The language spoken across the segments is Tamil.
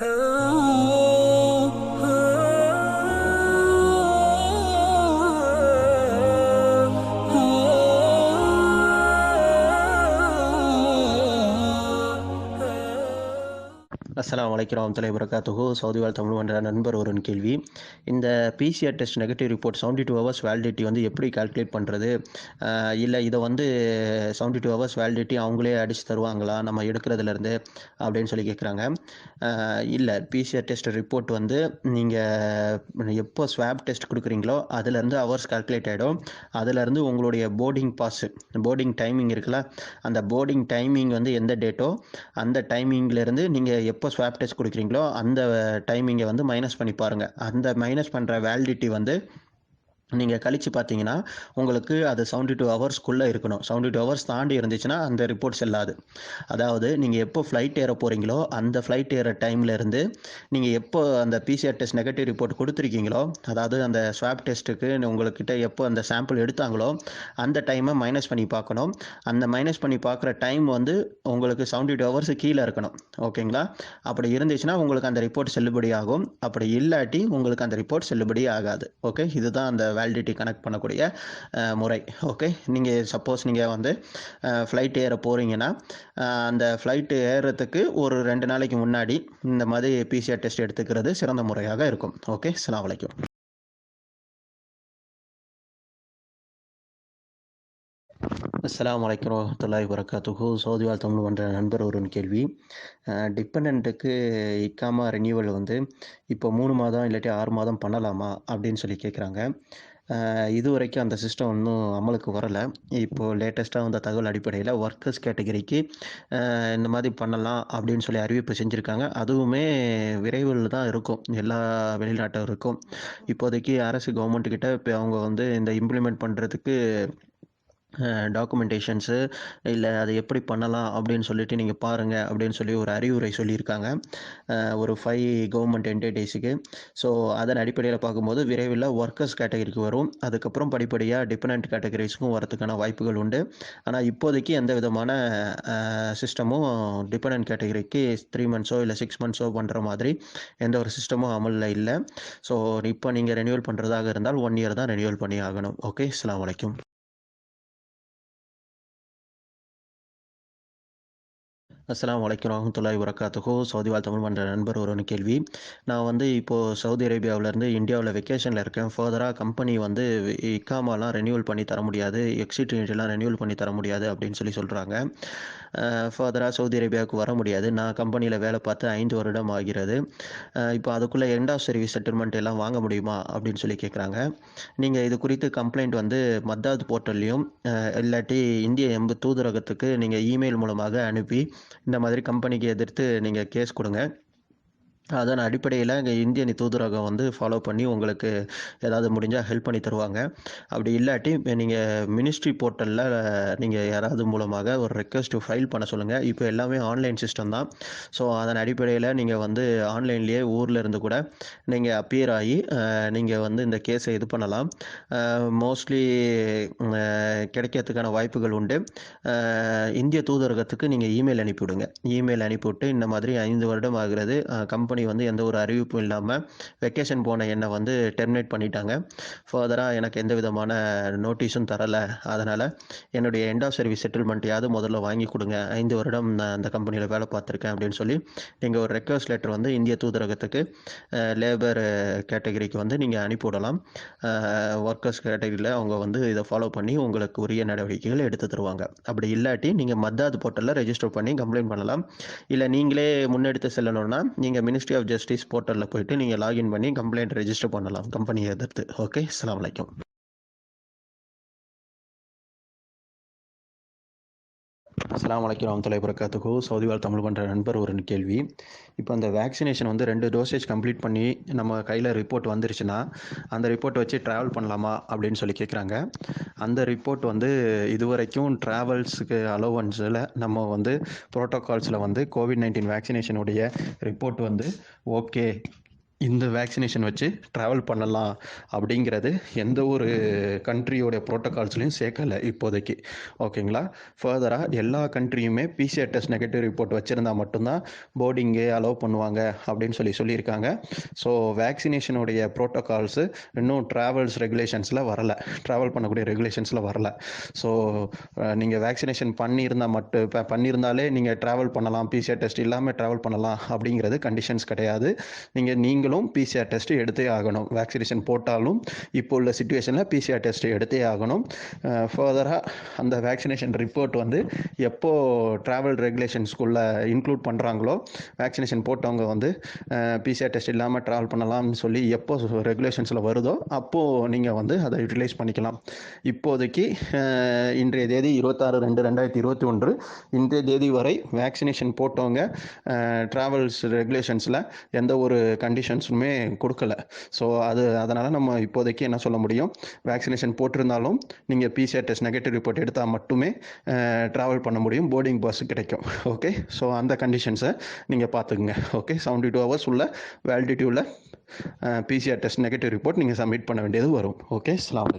Oh. அஸ்லாம் வலைக்கிறோம் வரமத்துல்லாஹி தொகு சவுதி வாழ் தமிழ் மன்ற நண்பர் ஒரு கேள்வி. இந்த PCR test negative report seventy two hours validity வந்து எப்படி கால்குலேட் பண்ணுறது இல்லை இதை வந்து செவன்டி டூ ஹவர்ஸ் வேலிடிட்டி அவங்களே அடித்து தருவாங்களா? நம்ம எடுக்கிறதுலேருந்து அப்படின்னு சொல்லி கேட்குறாங்க இல்லை பிசிஆர் டெஸ்ட் ரிப்போர்ட் வந்து நீங்கள் எப்போ ஸ்வாப் டெஸ்ட் கொடுக்குறீங்களோ அதுலேருந்து ஹவர்ஸ் கால்குலேட் ஆகிடும் அதுலேருந்து உங்களுடைய போர்டிங் பாஸ் போர்டிங் டைமிங் இருக்குல்ல அந்த போர்டிங் டைமிங் வந்து எந்த டேட்டோ அந்த டைமிங்லேருந்து நீங்கள் எப்போ ஸ்வாப் டெஸ்ட் கொடுக்குறீங்களோ அந்த டைமிங்கை வந்து மைனஸ் பண்ணி பாருங்கள் அந்த மைனஸ் பண்ணுற வேலிடிட்டி வந்து நீங்கள் கழித்து பார்த்தீங்கன்னா உங்களுக்கு அது செவன்டி டூ ஹவர்ஸ்க்குள்ளே இருக்கணும். செவன்டி டூ ஹவர்ஸ் தாண்டி இருந்துச்சுன்னா அந்த ரிப்போர்ட் செல்லாது அதாவது நீங்கள் எப்போ ஃப்ளைட் ஏற போகிறீங்களோ அந்த ஃப்ளைட் ஏற டைம்லேருந்து நீங்கள் எப்போ அந்த பிசிஆர் டெஸ்ட் நெகட்டிவ் ரிப்போர்ட் கொடுத்துருக்கீங்களோ அதாவது அந்த ஸ்வாப் டெஸ்ட்டுக்கு உங்கள்கிட்ட எப்போ அந்த சாம்பிள் எடுத்தாங்களோ அந்த டைமை மைனஸ் பண்ணி பார்க்கணும். அந்த மைனஸ் பண்ணி பார்க்குற டைம் வந்து உங்களுக்கு செவன்டி டூ ஹவர்ஸ் கீழே இருக்கணும். ஓகேங்களா அப்படி இருந்துச்சுன்னா உங்களுக்கு அந்த ரிப்போர்ட் செல்லுபடி ஆகும். அப்படி இல்லாட்டி உங்களுக்கு அந்த ரிப்போர்ட் செல்லுபடி ஆகாது. ஓகே இதுதான் அந்த வேலிடிட்டி கனெக்ட் பண்ணக்கூடிய முறை. ஓகே நீங்கள் சப்போஸ் நீங்கள் வந்து ஃப்ளைட் ஏற போகிறீங்கன்னா அந்த ஃப்ளைட்டு ஏறுறதுக்கு ஒரு ரெண்டு நாளைக்கு முன்னாடி இந்த மாதிரி பிசிஆர் டெஸ்ட் எடுத்துக்கிறது சிறந்த முறையாக இருக்கும். ஓகே அஸ்லாம் வலைக்கும் அஸ்லாம் வலைக்கம் வரமத்துல்லாஹி வரகாத்துகு சவுதி வாழ் தமிழ் மன்ற நண்பர் ஒரு கேள்வி. டிபெண்ட்டுக்கு இக்காமா ரெனியூவல் வந்து இப்போ மூணு மாதம் இல்லாட்டி ஆறு மாதம் பண்ணலாமா அப்படின்னு சொல்லி கேட்குறாங்க இது வரைக்கும் அந்த சிஸ்டம் ஒன்றும் அமலுக்கு வரலை. இப்போது லேட்டஸ்ட்டாக வந்த தகவல் அடிப்படையில் ஒர்க்கர்ஸ் கேட்டகரிக்கு இந்த மாதிரி பண்ணலாம் அப்படின்னு சொல்லி அறிவிப்பு செஞ்சுருக்காங்க. அதுவுமே விரைவில் தான் இருக்கும். எல்லா வெளிநாட்டவருக்கும். இப்போதைக்கு அரசு கவர்மெண்ட்டுக்கிட்ட இப்போ அவங்க வந்து இந்த இம்ப்ளிமெண்ட் பண்ணுறதுக்கு டாக்குமெண்டேஷன்ஸு இல்லை அதை எப்படி பண்ணலாம் அப்படின்னு சொல்லிட்டு நீங்கள் பாருங்கள் அப்படின்னு சொல்லி ஒரு அறிவுரை சொல்லியிருக்காங்க. ஒரு ஃபைவ் கவர்மெண்ட் என்டிட்டிஸுக்கு ஸோ அதன் அடிப்படையில் பார்க்கும்போது விரைவில் ஒர்க்கர்ஸ் கேட்டகரிக்கு வரும். அதுக்கப்புறம் படிப்படியாக டிபெண்ட் கேட்டகரிஸுக்கும் வரதுக்கான வாய்ப்புகள் உண்டு. ஆனால் இப்போதைக்கு எந்த விதமான சிஸ்டமும் டிபெண்ட் கேட்டகரிக்கு த்ரீ மந்த்ஸோ இல்லை சிக்ஸ் மந்த்ஸோ பண்ணுற மாதிரி எந்த ஒரு சிஸ்டமும் அமலில் இல்லை. ஸோ இப்போ நீங்கள் ரெனியூவல் பண்ணுறதாக இருந்தால் ஒன் இயர் தான் ரெனியூவல் பண்ணி ஆகணும். ஓகே அஸ்லாம் வலைக்கும் அஸ்லாம் வலைக்கம் வரமத்துல்லாஹி வரகாத்துஹோ சவுதி வாழ் தமிழ் மன்ற நண்பர் ஒரு கேள்வி நான் வந்து இப்போது சவுதி அரேபியாவிலேருந்து இந்தியாவில் வெக்கேஷனில் இருக்கேன் ஃபர்தராக கம்பெனி வந்து இக்காமாலாம் ரெனியூவல் பண்ணி தர முடியாது எக்ஸிட்ரினிட்டிலாம் ரெனியூவல் பண்ணி தர முடியாது அப்படின்னு சொல்லி சொல்கிறாங்க ஃபர்தராக சவுதி அரேபியாவுக்கு வர முடியாது. நான் கம்பெனியில் வேலை பார்த்து ஐந்து வருடம் ஆகிறது. இப்போ அதுக்குள்ளே எண்ட் ஆஃப் சர்வீஸ் செட்டில்மெண்ட் எல்லாம் வாங்க முடியுமா? அப்படின்னு சொல்லி கேட்குறாங்க நீங்கள் இது குறித்து கம்ப்ளைண்ட் வந்து மத்தாத் போர்ட்டல்லையும் இல்லாட்டி இந்திய எம்பு தூதரகத்துக்கு நீங்கள் இமெயில் மூலமாக அனுப்பி இந்த மாதிரி கம்பெனிக்கு எதிர்த்து நீங்கள் கேஸ் கொடுங்க. அதன் அடிப்படையில் இங்கே இந்திய தூதரகம் வந்து ஃபாலோ பண்ணி உங்களுக்கு ஏதாவது முடிஞ்சால் ஹெல்ப் பண்ணி தருவாங்க. அப்படி இல்லாட்டி நீங்கள் மினிஸ்ட்ரி போர்ட்டலில் நீங்கள் யாராவது மூலமாக ஒரு ரெக்வஸ்ட் ஃபைல் பண்ண சொல்லுங்கள் இப்போ எல்லாமே ஆன்லைன் சிஸ்டம் தான். ஸோ அதன் அடிப்படையில் நீங்கள் வந்து ஆன்லைன்லேயே ஊரில் இருந்து கூட நீங்கள் அப்பியர் ஆகி நீங்கள் வந்து இந்த கேஸை இது பண்ணலாம். மோஸ்ட்லி கிடைக்கிறதுக்கான வாய்ப்புகள் உண்டு. இந்திய தூதரகத்துக்கு நீங்கள் இமெயில் அனுப்பிவிடுங்க. இமெயில் அனுப்பிவிட்டு இந்த மாதிரி ஐந்து வருடம் ஆகிறது கம்பெனி கம்பெனி வந்து எந்த ஒரு அறிவிப்பும் இல்லாமல் வெக்கேஷன் போன என்னை வந்து டெர்மினேட் பண்ணிட்டாங்க. ஃபர்தராக எனக்கு எந்த விதமான நோட்டீஸும் தரலை. அதனால் என்னுடைய எண்ட் ஆஃப் சர்வீஸ் செட்டில்மெண்ட்டையாவது முதல்ல வாங்கி கொடுங்க. ஐந்து வருடம் நான் அந்த கம்பெனியில் வேலை பார்த்துருக்கேன் அப்படின்னு சொல்லி நீங்கள் ஒரு ரெக்வஸ்ட் லெட்டர் வந்து இந்திய தூதரகத்துக்கு லேபர் கேட்டகரிக்கு வந்து நீங்கள் அனுப்பிவிடலாம். ஒர்க்கர்ஸ் கேட்டகரியில் அவங்க வந்து இதை ஃபாலோ பண்ணி உங்களுக்கு உரிய நடவடிக்கைகள் எடுத்து தருவாங்க. அப்படி இல்லாட்டி நீங்கள் மத்தாது போர்ட்டலில் ரெஜிஸ்டர் பண்ணி கம்ப்ளைண்ட் பண்ணலாம். இல்லை நீங்களே முன்னெடுத்து செல்லணும்னா நீங்கள் மினிஸ்டர் மினிஸ்ட்ரி ஆஃப் ஜஸ்டிஸ் போர்ட்டலில் போயிட்டு நீங்கள் லாகின் பண்ணி கம்ப்ளைண்ட் ரெஜிஸ்டர் பண்ணலாம். கம்பெனியை எதிர்த்து. ஓகே அலாம் வலைக்கம் அஸ்லாம் வலைக்கம் தலை வரகாத்துக்கு சவுதி வாழ் தமிழ் பண்ணுற நண்பர் ஒரு கேள்வி. இப்போ அந்த வேக்சினேஷன் வந்து ரெண்டு டோசேஜ் கம்ப்ளீட் பண்ணி நம்ம கையில் ரிப்போர்ட் வந்துருச்சுன்னா அந்த ரிப்போர்ட் வச்சு ட்ராவல் பண்ணலாமா அப்படின்னு சொல்லி கேட்குறாங்க அந்த ரிப்போர்ட் வந்து இதுவரைக்கும் ட்ராவல்ஸுக்கு அலோவன்ஸில் நம்ம வந்து ப்ரோட்டோகால்ஸில் வந்து கோவிட் நைன்டீன் வேக்சினேஷனுடைய ரிப்போர்ட் வந்து ஓகே இந்த வேக்சினேஷன் வச்சு ட்ராவல் பண்ணலாம் அப்படிங்கிறது எந்த ஒரு கண்ட்ரியோடைய ப்ரோட்டோகால்ஸ்லையும் சேர்க்கலை இப்போதைக்கு. ஓகேங்களா ஃபர்தராக எல்லா கண்ட்ரியுமே பிசிஆர் டெஸ்ட் நெகட்டிவ் ரிப்போர்ட் வச்சுருந்தா மட்டும்தான் போர்டிங்கு அலோவ் பண்ணுவாங்க அப்படின்னு சொல்லி சொல்லியிருக்காங்க. ஸோ வேக்சினேஷனுடைய ப்ரோட்டோகால்ஸு இன்னும் ட்ராவல்ஸ் ரெகுலேஷன்ஸில் வரலை. ட்ராவல் பண்ணக்கூடிய ரெகுலேஷன்ஸில் வரல. ஸோ நீங்கள் வேக்சினேஷன் பண்ணியிருந்தால் மட்டும் இப்போ பண்ணியிருந்தாலே நீங்கள் ட்ராவல் பண்ணலாம். பிசிஆர் டெஸ்ட் இல்லாமல் ட்ராவல் பண்ணலாம் அப்படிங்கிறது கண்டிஷன்ஸ் கிடையாது. நீங்கள் நீங்கள் நீங்களும் பிசிஆர் டெஸ்ட் எடுத்தே ஆகணும். வேக்சினேஷன் போட்டாலும் இப்போ உள்ள சுச்சுவேஷனில் பிசிஆர் டெஸ்ட் எடுத்தே ஆகணும். ஃபர்தராக அந்த வேக்சினேஷன் ரிப்போர்ட் வந்து எப்போ ட்ராவல் ரெகுலேஷன்ஸ்குள்ளே இன்க்ளூட் பண்ணுறாங்களோ வேக்சினேஷன் போட்டவங்க வந்து பிசிஆர் டெஸ்ட் இல்லாமல் ட்ராவல் பண்ணலாம்னு சொல்லி எப்போ ரெகுலேஷன்ஸில் வருதோ அப்போது நீங்கள் வந்து அதை யூட்டிலைஸ் பண்ணிக்கலாம். இப்போதைக்கு இன்றைய தேதி இருபத்தாறு ரெண்டு ரெண்டாயிரத்தி இருபத்தி ஒன்று இன்றைய தேதி வரை வேக்சினேஷன் போட்டவங்க ட்ராவல்ஸ் ரெகுலேஷன்ஸில் எந்த ஒரு கண்டிஷன் கண்டிஷன்ஸுமே கொடுக்கல. ஸோ அது அதனால் நம்ம இப்போதைக்கு என்ன சொல்ல முடியும்? வேக்சினேஷன் போட்டிருந்தாலும் நீங்கள் பிசிஆர் டெஸ்ட் நெகட்டிவ் ரிப்போர்ட் எடுத்தால் மட்டுமே ட்ராவல் பண்ண முடியும். போர்டிங் பஸ் கிடைக்கும். ஓகே ஸோ அந்த கண்டிஷன்ஸை நீங்கள் பார்த்துக்குங்க. ஓகே செவன்டி டூ ஹவர்ஸ் உள்ள வேலிடிட்டியூவில் உள்ள பிசிஆர் டெஸ்ட் நெகட்டிவ் ரிப்போர்ட் நீங்கள் சப்மிட் பண்ண வேண்டியது வரும். ஓகே ஸ்லாம்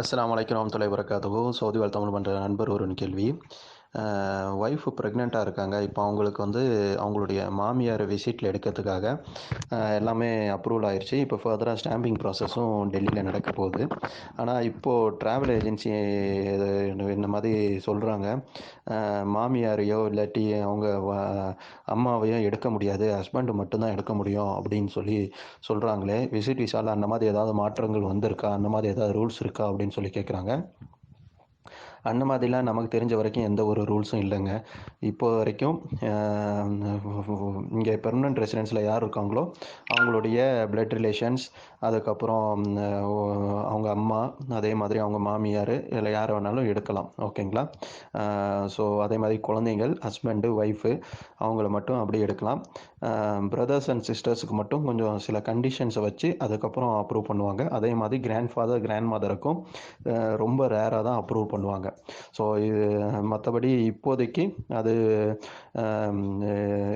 அஸ்லாம் அலைக்கும் வரமத்துல்லாஹி வரகாத்துஹு சவுதி வாழ் தமிழ் பண்ணுற நண்பர் ஒரு கேள்வி. ஒய்ஃபு ப்ரெக்னெண்ட்டாக இருக்காங்க. இப்போ அவங்களுக்கு வந்து அவங்களுடைய மாமியார் விசிட்டில் எடுக்கிறதுக்காக எல்லாமே அப்ரூவல் ஆயிடுச்சு இப்போ ஃபர்தராக ஸ்டாம்பிங் ப்ராசஸும் டெல்லியில் நடக்க போகுது. ஆனால் இப்போது ட்ராவல் ஏஜென்சி இந்த மாதிரி சொல்கிறாங்க மாமியாரையோ இல்லாட்டி அவங்க அம்மாவையோ எடுக்க முடியாது. ஹஸ்பண்ட் மட்டும்தான் எடுக்க முடியும் அப்படின்னு சொல்லி சொல்கிறாங்களே விசிட் விசாவில் அந்த மாதிரி ஏதாவது மாற்றங்கள் வந்திருக்கா? அந்த மாதிரி ஏதாவது ரூல்ஸ் இருக்கா? அப்படின்னு சொல்லி கேட்குறாங்க அந்த மாதிரிலாம் நமக்கு தெரிஞ்ச வரைக்கும் எந்த ஒரு ரூல்ஸும் இல்லைங்க. இப்போ வரைக்கும் இங்கே பெர்மனன்ட் ரெசிடென்ஸில் யார் இருக்காங்களோ அவங்களுடைய பிளட் ரிலேஷன்ஸ் அதுக்கப்புறம் அவங்க அம்மா அதே மாதிரி அவங்க மாமியார் இல்லை யார் வேணாலும் எடுக்கலாம். ஓகேங்களா? ஸோ அதே மாதிரி குழந்தைங்கள் ஹஸ்பண்டு ஒய்ஃபு அவங்கள மட்டும் அப்படி எடுக்கலாம். பிரதர்ஸ் அண்ட் சிஸ்டர்ஸுக்கு மட்டும் கொஞ்சம் சில கண்டிஷன்ஸை வச்சு அதுக்கப்புறம் அப்ரூவ் பண்ணுவாங்க. அதே மாதிரி கிராண்ட் ஃபாதர் கிராண்ட் மதருக்கும் ரொம்ப ரேராக தான் அப்ரூவ் பண்ணுவாங்க. ஸோ இது மற்றபடி இப்போதைக்கு அது அஹ்,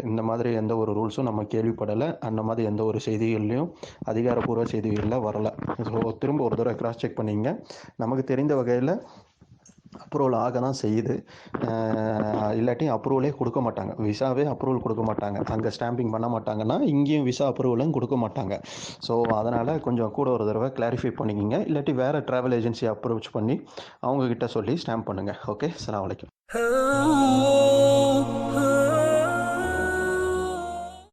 இந்த மாதிரி எந்த ஒரு ரூல்ஸும் நம்ம கேள்விப்படலை. அந்த மாதிரி எந்த ஒரு செய்திகள்லையும் அதிகாரப்பூர்வ செய்திகளில் வரல. ஸோ திரும்ப ஒரு தடவை கிராஸ் செக் பண்ணிங்க நமக்கு தெரிந்த வகையில் அப்ரூவல் ஆக தான் செய்யுது இல்லாட்டி அப்ரூவலே கொடுக்க மாட்டாங்க. விசாவே அப்ரூவல் கொடுக்க மாட்டாங்க. அங்கே ஸ்டாம்பிங் பண்ண மாட்டாங்கன்னா இங்கேயும் விசா அப்ரூவலும் கொடுக்க மாட்டாங்க. ஸோ அதனால் கொஞ்சம் கூட ஒரு தடவை கிளாரிஃபை பண்ணிக்கிங்க. இல்லாட்டி வேறு ட்ராவல் ஏஜென்சி அப்ரோச் பண்ணி அவங்கக்கிட்ட சொல்லி ஸ்டாம்ப் பண்ணுங்கள் ஓகே சலாம் வலைக்கம் Oh